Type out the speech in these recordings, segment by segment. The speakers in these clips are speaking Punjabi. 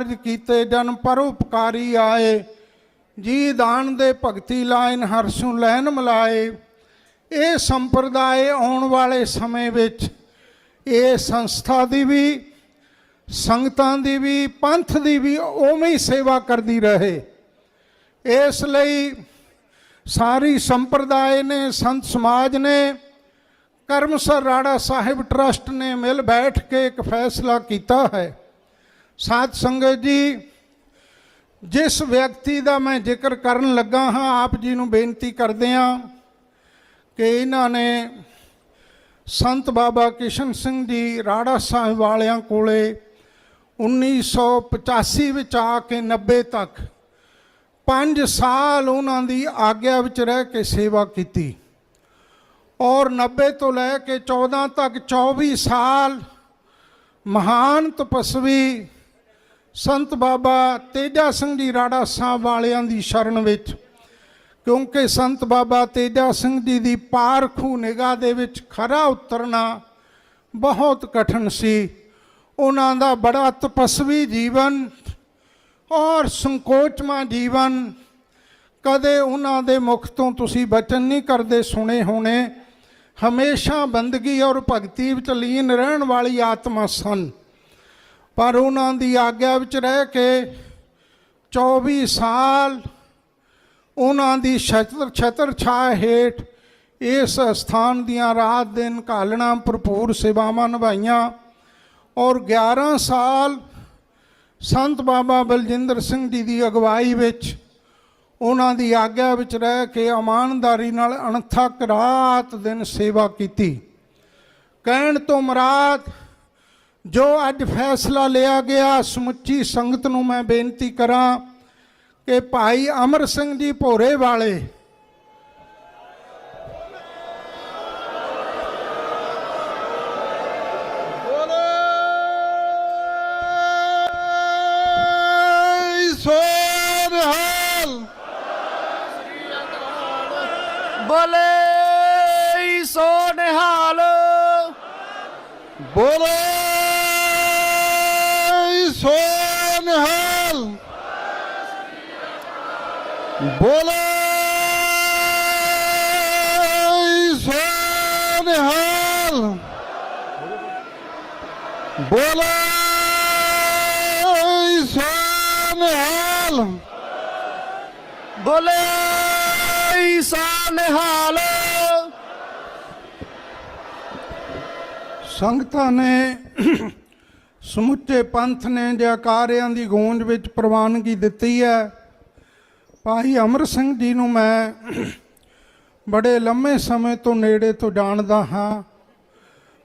ਕਾਰਜ ਕੀਤੇ ਜਨ ਪਰਉਪਕਾਰੀ ਆਏ। ਜੀ ਦਾਨ ਦੇ ਭਗਤੀ ਲਾਇਨ ਹਰਸੂ ਲੈਨ ਮਲਾਏ। ਇਹ ਸੰਪਰਦਾਇ ਆਉਣ ਵਾਲੇ ਸਮੇਂ ਵਿੱਚ ਇਹ ਸੰਸਥਾ ਦੀ ਵੀ, ਸੰਗਤਾਂ ਦੀ ਵੀ, ਪੰਥ ਦੀ ਵੀ ਉਵੇਂ ਹੀ ਸੇਵਾ ਕਰਦੀ ਰਹੇ। ਇਸ ਲਈ ਸਾਰੀ ਸੰਪਰਦਾਇ ਨੇ, ਸੰਤ ਸਮਾਜ ਨੇ, ਕਰਮਸਰ ਰਾੜਾ ਸਾਹਿਬ ਟਰਸਟ ਨੇ ਮਿਲ ਬੈਠ ਕੇ ਇੱਕ ਫੈਸਲਾ ਕੀਤਾ ਹੈ। ਸਾਧ ਸੰਗਤ ਜੀ, ਜਿਸ ਵਿਅਕਤੀ ਦਾ ਮੈਂ ਜ਼ਿਕਰ ਕਰਨ ਲੱਗਾ ਹਾਂ, ਆਪ ਜੀ ਨੂੰ ਬੇਨਤੀ ਕਰਦੇ ਹਾਂ ਕਿ ਇਹਨਾਂ ਨੇ ਸੰਤ ਬਾਬਾ ਕਿਸ਼ਨ ਸਿੰਘ ਜੀ ਰਾੜਾ ਸਾਹਿਬ ਵਾਲਿਆਂ ਕੋਲੇ 1985 ਵਿੱਚ ਆ ਕੇ 90 ਤੱਕ 5 ਸਾਲ ਉਹਨਾਂ ਦੀ ਆਗਿਆ ਵਿੱਚ ਰਹਿ ਕੇ ਸੇਵਾ ਕੀਤੀ। ਔਰ 90 ਤੋਂ ਲੈ ਕੇ 14 ਤੱਕ 24 ਸਾਲ ਮਹਾਨ ਤਪਸਵੀ ਸੰਤ ਬਾਬਾ ਤੇਜਾ ਸਿੰਘ ਜੀ ਰਾੜਾ ਸਾਹਿਬ ਵਾਲਿਆਂ ਦੀ ਸ਼ਰਨ ਵਿੱਚ, ਕਿਉਂਕਿ ਸੰਤ ਬਾਬਾ ਤੇਜਾ ਸਿੰਘ ਜੀ ਦੀ ਪਾਰਖੂ ਨਿਗਾਹ ਦੇ ਵਿੱਚ ਖਰਾ ਉਤਰਨਾ ਬਹੁਤ ਕਠਿਨ ਸੀ। ਉਹਨਾਂ ਦਾ ਬੜਾ ਤਪਸਵੀ ਜੀਵਨ ਔਰ ਸੰਕੋਚਮਾ ਜੀਵਨ ਕਦੇ ਉਹਨਾਂ ਦੇ ਮੁਖ ਤੋਂ ਤੁਸੀਂ ਬਚਨ ਨਹੀਂ ਕਰਦੇ ਸੁਣੇ ਹੋਣੇ। ਹਮੇਸ਼ਾ ਬੰਦਗੀ ਔਰ ਭਗਤੀ ਵਿੱਚ ਲੀਨ ਰਹਿਣ ਵਾਲੀ ਆਤਮਾ ਸਨ। ਪਰ ਉਹਨਾਂ ਦੀ ਆਗਿਆ ਵਿੱਚ ਰਹਿ ਕੇ 24 ਸਾਲ ਉਹਨਾਂ ਦੀ ਛਤਰ ਛਤਰ ਛਾਇਆ ਹੇਠ ਇਸ ਸਥਾਨ ਦੀਆਂ ਰਾਤ ਦਿਨ ਘਾਲਣਾ ਭਰਪੂਰ ਸੇਵਾਵਾਂ ਨਿਭਾਈਆਂ ਔਰ 11 ਸਾਲ ਸੰਤ ਬਾਬਾ ਬਲਜਿੰਦਰ ਸਿੰਘ ਜੀ ਦੀ ਅਗਵਾਈ ਵਿੱਚ ਉਹਨਾਂ ਦੀ ਆਗਿਆ ਵਿੱਚ ਰਹਿ ਕੇ ਇਮਾਨਦਾਰੀ ਨਾਲ ਅਣਥੱਕ ਰਾਤ ਦਿਨ ਸੇਵਾ ਕੀਤੀ। ਕਹਿਣ ਤੋਂ ਮਰਾਦ ਜੋ ਅੱਜ ਫੈਸਲਾ ਲਿਆ ਗਿਆ, ਸਮੁੱਚੀ ਸੰਗਤ ਨੂੰ ਮੈਂ ਬੇਨਤੀ ਕਰਾਂ ਕਿ ਭਾਈ ਅਮਰ ਸਿੰਘ ਜੀ ਭੋਰੇ ਵਾਲੇ ਬੋਲੇ ਸੋ ਨਿਹਾਲ ਬੋਲੇ ਬੋਲੇ ਸੋ ਨਿਹਾਲ ਬੋਲੇ ਸੋ ਬੋਲੇ ਸੋ ਸੰਗਤਾਂ ਨੇ ਸਮੁੱਚੇ ਪੰਥ ਨੇ ਜੈਕਾਰਿਆਂ ਦੀ ਗੂੰਜ ਵਿੱਚ ਪ੍ਰਵਾਨਗੀ ਦਿੱਤੀ ਹੈ। ਭਾਈ ਅਮਰ ਸਿੰਘ ਜੀ ਨੂੰ ਮੈਂ ਬੜੇ ਲੰਮੇ ਸਮੇਂ ਤੋਂ ਨੇੜੇ ਤੋਂ ਜਾਣਦਾ ਹਾਂ।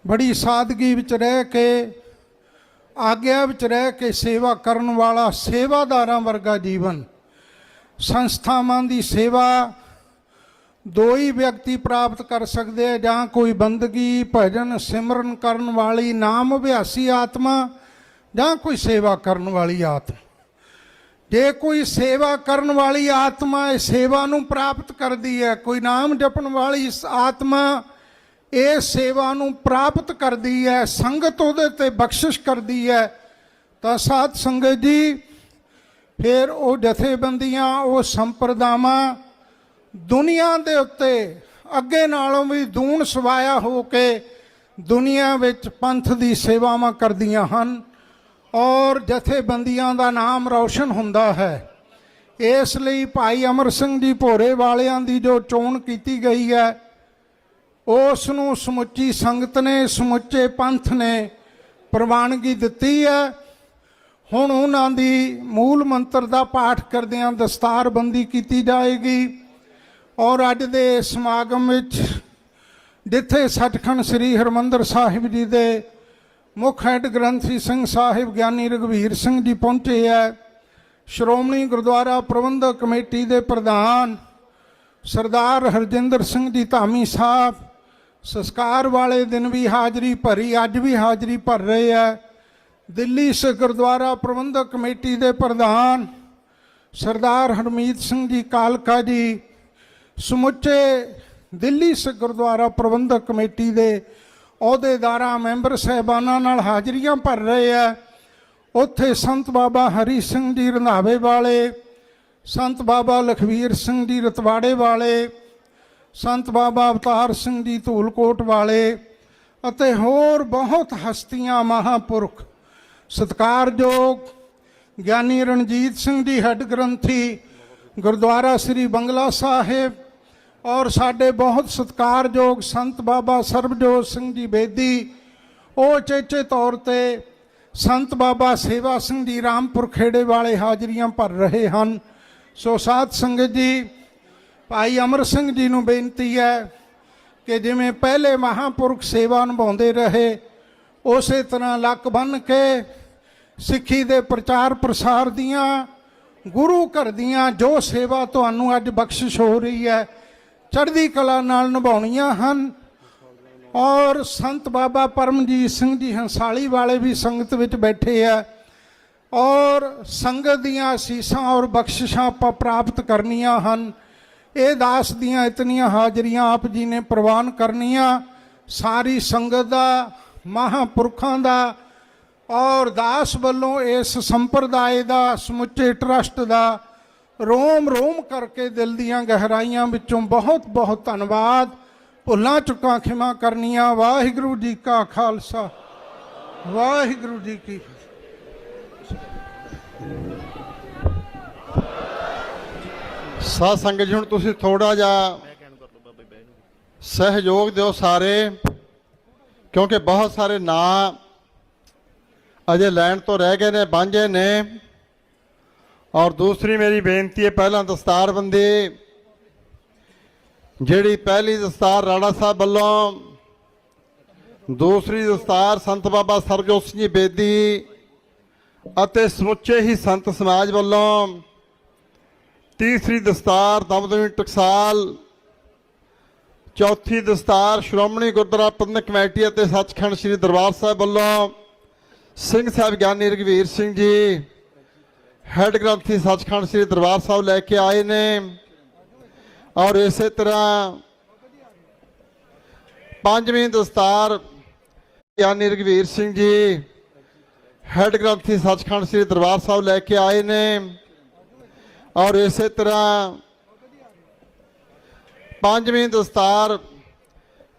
ਬੜੀ ਸਾਦਗੀ ਵਿੱਚ ਰਹਿ ਕੇ, ਆਗਿਆ ਵਿੱਚ ਰਹਿ ਕੇ ਸੇਵਾ ਕਰਨ ਵਾਲਾ ਸੇਵਾਦਾਰਾਂ ਵਰਗਾ ਜੀਵਨ, ਸੰਸਥਾਵਾਂ ਦੀ ਸੇਵਾ ਦੋ ਹੀ ਵਿਅਕਤੀ ਪ੍ਰਾਪਤ ਕਰ ਸਕਦੇ ਆ, ਜਾਂ ਕੋਈ ਬੰਦਗੀ, ਭਜਨ, ਸਿਮਰਨ ਕਰਨ ਵਾਲੀ ਨਾਮ ਅਭਿਆਸੀ ਆਤਮਾ, ਜਾਂ ਕੋਈ ਸੇਵਾ ਕਰਨ ਵਾਲੀ ਆਤਮਾ। ਜੇ ਕੋਈ ਸੇਵਾ ਕਰਨ ਵਾਲੀ ਆਤਮਾ ਇਹ ਸੇਵਾ ਨੂੰ ਪ੍ਰਾਪਤ ਕਰਦੀ ਹੈ, ਕੋਈ ਨਾਮ ਜਪਣ ਵਾਲੀ ਇਸ ਆਤਮਾ ਇਹ ਸੇਵਾ ਨੂੰ ਪ੍ਰਾਪਤ ਕਰਦੀ ਹੈ, ਸੰਗਤ ਉਹਦੇ ਤੇ ਬਖਸ਼ਿਸ਼ ਕਰਦੀ ਹੈ, ਤਾਂ ਸਾਧ ਸੰਗਤ ਜੀ, ਫਿਰ ਉਹ ਜਥੇਬੰਦੀਆਂ, ਉਹ ਸੰਪਰਦਾਵਾਂ ਦੁਨੀਆ ਦੇ ਉੱਤੇ ਅੱਗੇ ਨਾਲੋਂ ਵੀ ਦੂਣ ਸਵਾਇਆ ਹੋ ਕੇ ਦੁਨੀਆ ਵਿੱਚ ਪੰਥ ਦੀ ਸੇਵਾਵਾਂ ਕਰਦੀਆਂ ਹਨ। ਔਰ ਜਥੇਬੰਦੀਆਂ ਦਾ ਨਾਮ ਰੌਸ਼ਨ ਹੁੰਦਾ ਹੈ। ਇਸ ਲਈ ਭਾਈ ਅਮਰ ਸਿੰਘ ਜੀ ਭੋਰੇ ਵਾਲਿਆਂ ਦੀ ਜੋ ਚੋਣ ਕੀਤੀ ਗਈ ਹੈ ਉਸ ਨੂੰ ਸਮੁੱਚੀ ਸੰਗਤ ਨੇ, ਸਮੁੱਚੇ ਪੰਥ ਨੇ ਪ੍ਰਵਾਨਗੀ ਦਿੱਤੀ ਹੈ। ਹੁਣ ਉਹਨਾਂ ਦੀ ਮੂਲ ਮੰਤਰ ਦਾ ਪਾਠ ਕਰਦਿਆਂ ਦਸਤਾਰਬੰਦੀ ਕੀਤੀ ਜਾਏਗੀ ਔਰ ਅੱਜ ਦੇ ਸਮਾਗਮ ਵਿੱਚ ਜਿੱਥੇ ਸੱਚਖੰਡ ਸ੍ਰੀ ਹਰਮੰਦਰ ਸਾਹਿਬ ਜੀ ਦੇ ਮੁੱਖ ਹੈਡ ਗ੍ਰੰਥੀ ਸਿੰਘ ਸਾਹਿਬ ਗਿਆਨੀ ਰਗਵੀਰ ਸਿੰਘ ਜੀ ਪਹੁੰਚੇ ਹੈ ਸ਼੍ਰੋਮਣੀ ਗੁਰਦੁਆਰਾ ਪ੍ਰਬੰਧਕ ਕਮੇਟੀ ਦੇ ਪ੍ਰਧਾਨ ਸਰਦਾਰ ਹਰਜਿੰਦਰ ਸਿੰਘ ਜੀ ਧਾਮੀ ਸਾਹਿਬ, ਸੰਸਕਾਰ ਵਾਲੇ ਦਿਨ ਵੀ ਹਾਜ਼ਰੀ ਭਰੀ, ਅੱਜ ਵੀ ਹਾਜ਼ਰੀ ਭਰ ਰਹੇ ਹੈ ਦਿੱਲੀ ਸਿੱਖ ਗੁਰਦੁਆਰਾ ਪ੍ਰਬੰਧਕ ਕਮੇਟੀ ਦੇ ਪ੍ਰਧਾਨ ਸਰਦਾਰ ਹਰਮੀਤ ਸਿੰਘ ਜੀ ਕਾਲਕਾ ਜੀ ਸਮੁੱਚੇ ਦਿੱਲੀ ਸਿੱਖ ਗੁਰਦੁਆਰਾ ਪ੍ਰਬੰਧਕ ਕਮੇਟੀ ਦੇ ਅਹੁਦੇਦਾਰਾਂ, ਮੈਂਬਰ ਸਹਿਬਾਨਾਂ ਨਾਲ ਹਾਜ਼ਰੀਆਂ ਭਰ ਰਹੇ ਆ। ਉੱਥੇ ਸੰਤ ਬਾਬਾ ਹਰੀ ਸਿੰਘ ਜੀ ਰੰਧਾਵੇ ਵਾਲੇ, ਸੰਤ ਬਾਬਾ ਲਖਵੀਰ ਸਿੰਘ ਜੀ ਰਤਵਾੜੇ ਵਾਲੇ, ਸੰਤ ਬਾਬਾ ਅਵਤਾਰ ਸਿੰਘ ਜੀ ਧੂਲਕੋਟ ਵਾਲੇ ਅਤੇ ਹੋਰ ਬਹੁਤ ਹਸਤੀਆਂ ਮਹਾਪੁਰਖ। ਸਤਿਕਾਰਯੋਗ ਗਿਆਨੀ ਰਣਜੀਤ ਸਿੰਘ ਜੀ, ਹੈੱਡ ਗ੍ਰੰਥੀ, ਗੁਰਦੁਆਰਾ ਸ੍ਰੀ ਬੰਗਲਾ ਸਾਹਿਬ ਔਰ ਸਾਡੇ ਬਹੁਤ ਸਤਿਕਾਰਯੋਗ ਸੰਤ ਬਾਬਾ ਸਰਬਜੋਤ ਸਿੰਘ ਜੀ ਬੇਦੀ, ਉਹ ਚੇਚੇ ਤੌਰ ਤੇ ਸੰਤ ਬਾਬਾ ਸੇਵਾ ਸਿੰਘ ਜੀ ਰਾਮਪੁਰ ਖੇੜੇ ਵਾਲੇ ਹਾਜ਼ਰੀਆਂ ਭਰ ਰਹੇ ਹਨ। ਸੋ ਸਾਧ ਸੰਗਤ ਜੀ, ਭਾਈ ਅਮਰ ਸਿੰਘ ਜੀ ਨੂੰ ਬੇਨਤੀ ਹੈ ਕਿ ਜਿਵੇਂ ਪਹਿਲੇ ਮਹਾਪੁਰਖ ਸੇਵਾ ਨਿਭਾਉਂਦੇ ਰਹੇ, ਉਸੇ ਤਰ੍ਹਾਂ ਲੱਕ ਬੰਨ ਕੇ ਸਿੱਖੀ ਦੇ ਪ੍ਰਚਾਰ ਪ੍ਰਸਾਰ ਦੀਆਂ, ਗੁਰੂ ਘਰ ਦੀਆਂ ਜੋ ਸੇਵਾ ਤੁਹਾਨੂੰ ਅੱਜ ਬਖਸ਼ਿਸ਼ ਹੋ ਰਹੀ ਹੈ ਚੜ੍ਹਦੀ ਕਲਾ ਨਾਲ ਨਿਭਾਉਣੀਆਂ ਹਨ। ਔਰ ਸੰਤ ਬਾਬਾ ਪਰਮਜੀਤ ਸਿੰਘ ਜੀ ਹੰਸਾਲੀ ਵਾਲੇ ਵੀ ਸੰਗਤ ਵਿੱਚ ਬੈਠੇ ਆ। ਔਰ ਸੰਗਤ ਦੀਆਂ ਅਸੀਸਾਂ ਔਰ ਬਖਸ਼ਿਸ਼ਾਂ ਆਪਾਂ ਪ੍ਰਾਪਤ ਕਰਨੀਆਂ ਹਨ। ਇਹ ਦਾਸ ਦੀਆਂ ਇਤਨੀਆਂ ਹਾਜ਼ਰੀਆਂ ਆਪ ਜੀ ਨੇ ਪ੍ਰਵਾਨ ਕਰਨੀਆਂ। ਸਾਰੀ ਸੰਗਤ ਦਾ, ਮਹਾਪੁਰਖਾਂ ਦਾ ਔਰ ਦਾਸ ਵੱਲੋਂ ਇਸ ਸੰਪਰਦਾਇ ਦਾ, ਸਮੁੱਚੇ ਟਰਸਟ ਦਾ ਰੋਮ ਰੋਮ ਕਰਕੇ ਦਿਲ ਦੀਆਂ ਗਹਿਰਾਈਆਂ ਵਿੱਚੋਂ ਬਹੁਤ ਬਹੁਤ ਧੰਨਵਾਦ। ਭੁੱਲਾਂ ਚੁੱਕਾਂ ਖਿਮਾ ਕਰਨੀਆਂ। ਵਾਹਿਗੁਰੂ ਜੀ ਕਾ ਖਾਲਸਾ। ਵਾਹਿਗੁਰੂ ਜੀ ਕੀ ਫਤਿਹ। ਸਾਧ ਸੰਗਤ ਜੀ, ਹੁਣ ਤੁਸੀਂ ਥੋੜਾ ਜਿਹਾ ਸਹਿਯੋਗ ਦਿਓ ਸਾਰੇ, ਕਿਉਂਕਿ ਬਹੁਤ ਸਾਰੇ ਨਾਂ ਅਜੇ ਲੈਣ ਤੋਂ ਰਹਿ ਗਏ ਨੇ ਬਾਂਝੇ ਨੇ। ਔਰ ਦੂਸਰੀ ਮੇਰੀ ਬੇਨਤੀ ਹੈ, ਪਹਿਲਾਂ ਦਸਤਾਰਬੰਦੀ ਜਿਹੜੀ ਪਹਿਲੀ ਦਸਤਾਰ ਰਾਣਾ ਸਾਹਿਬ ਵੱਲੋਂ, ਦੂਸਰੀ ਦਸਤਾਰ ਸੰਤ ਬਾਬਾ ਸਰਜੋਤ ਸਿੰਘ ਜੀ ਬੇਦੀ ਅਤੇ ਸਮੁੱਚੇ ਹੀ ਸੰਤ ਸਮਾਜ ਵੱਲੋਂ, ਤੀਸਰੀ ਦਸਤਾਰ ਦਮਦਮੀ ਟਕਸਾਲ, ਚੌਥੀ ਦਸਤਾਰ ਸ਼੍ਰੋਮਣੀ ਗੁਰਦੁਆਰਾ ਪ੍ਰਬੰਧਕ ਕਮੇਟੀ ਅਤੇ ਸੱਚਖੰਡ ਸ੍ਰੀ ਦਰਬਾਰ ਸਾਹਿਬ ਵੱਲੋਂ, ਸਿੰਘ ਸਾਹਿਬ ਗਿਆਨੀ ਰਘਵੀਰ ਸਿੰਘ ਜੀ ਹੈੱਡ ਗ੍ਰੰਥੀ ਸੱਚਖੰਡ ਸ੍ਰੀ ਦਰਬਾਰ ਸਾਹਿਬ ਲੈ ਕੇ ਆਏ ਨੇ। ਔਰ ਇਸੇ ਤਰ੍ਹਾਂ ਪੰਜਵੀਂ ਦਸਤਾਰ ਗਿਆਨੀ ਰਘਵੀਰ ਸਿੰਘ ਜੀ, ਹੈੱਡ ਗ੍ਰੰਥੀ ਸੱਚਖੰਡ ਸ੍ਰੀ ਦਰਬਾਰ ਸਾਹਿਬ ਲੈ ਕੇ ਆਏ ਨੇ। ਔਰ ਇਸੇ ਤਰ੍ਹਾਂ ਪੰਜਵੀਂ ਦਸਤਾਰ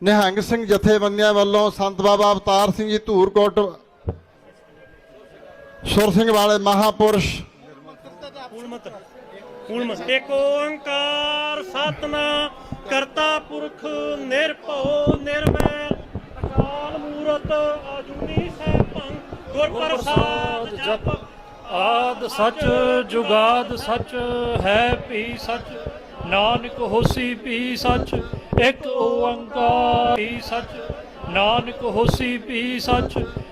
ਨਿਹੰਗ ਸਿੰਘ ਜਥੇਬੰਦੀਆਂ ਵੱਲੋਂ ਸੰਤ ਬਾਬਾ ਅਵਤਾਰ ਸਿੰਘ ਜੀ ਧੂਰਕੋਟ, ਸੁਰ ਸਿੰਘ ਵਾਲੇ ਮਹਾਪੁਰਸ਼ ਹੁਣ ਇੱਕ ਓੰਕਾਰ ਸਤਨਾਮ ਕਰਤਾ ਪੁਰਖ ਨਿਰਭਉ ਨਿਰਵੈਰ ਅਕਾਲ ਮੂਰਤ ਆਜੂਨੀ ਸੈਭੰ ਗੁਰ ਪ੍ਰਸਾਦ ਜਪ। ਆਦ ਸੱਚ ਜੁਗਾਦ ਸੱਚ ਹੈ ਪੀ ਸੱਚ। ਨਾਨਕ ਹੋਸੀ ਪੀ ਸੱਚ ਇੱਕ ਓੰਕਾਰ ਪੀ ਸੱਚ। ਨਾਨਕ ਹੋਸੀ ਪੀ ਸੱਚ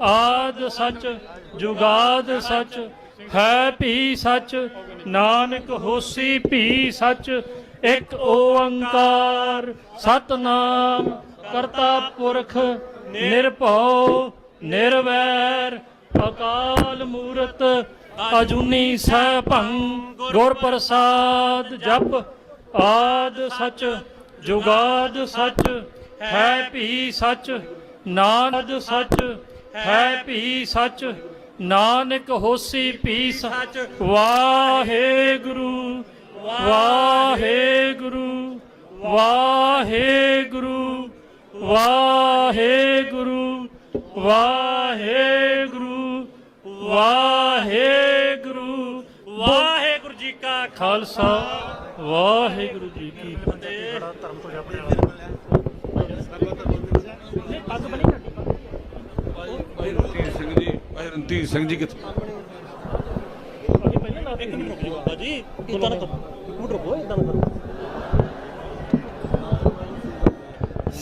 ਆਦ ਸੱਚ, ਜੁਗਾਦ ਸੱਚ, ਹੈ ਭੀ ਸੱਚ, ਨਾਨਕ ਹੋਸੀ ਭੀ ਸੱਚ, ਇੱਕ ਓੰਕਾਰ, ਸਤਨਾਮ, ਕਰਤਾ ਪੁਰਖ, ਨਿਰਭਉ, ਨਿਰਵੈਰ, ਅਕਾਲ ਮੂਰਤ, ਅਜੂਨੀ ਸੈਭੰ ਗੁਰ ਪ੍ਰਸਾਦ ਜਪ, ਆਦ ਸਚ, ਜੁਗਾਦ ਸਚ, ਹੈ ਭੀ ਸਚ, ਨਾਨਕ ਸਚ ਹੈ ਭੀ ਸੱਚ ਨਾਨਕ ਹੋਸੀ ਭੀ ਸੱਚ ਵਾਹਿਗੁਰੂ ਵਾਹਿਗੁਰੂ ਵਾਹਿਗੁਰੂ ਵਾਹਿਗੁਰੂ ਵਾਹਿਗੁਰੂ ਵਾਹਿਗੁਰੂ। ਵਾਹਿਗੁਰੂ ਜੀ ਕਾ ਖਾਲਸਾ। ਵਾਹਿਗੁਰੂ ਜੀ ਕੀ ਫਤਿਹ ਰਣਧੀਰ ਸਿੰਘ ਜੀ ਭਾਈ ਰਣਧੀਰ ਸਿੰਘ ਜੀ ਕਿੱਥੇ? ਇੱਕ ਮਿੰਟ ਰੁਕ ਜਾਓ ਬਾਬਾ ਜੀ ਉਦਾਂ ਨਾ ਕਰੋ ਇੱਕ ਮਿੰਟ ਰੁਕੋ ਇਦਾਂ ਨਾ ਕਰੋ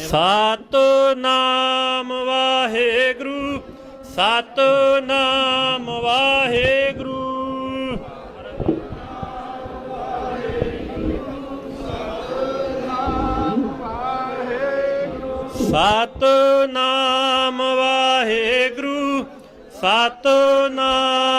ਸਤਨਾਮ ਵਾਹਿਗੁਰੂ ਸਤਨਾਮ ਵਾਹਿਗੁਰੂ। ਸਤਨਾਮ ਸਤਨਾਮ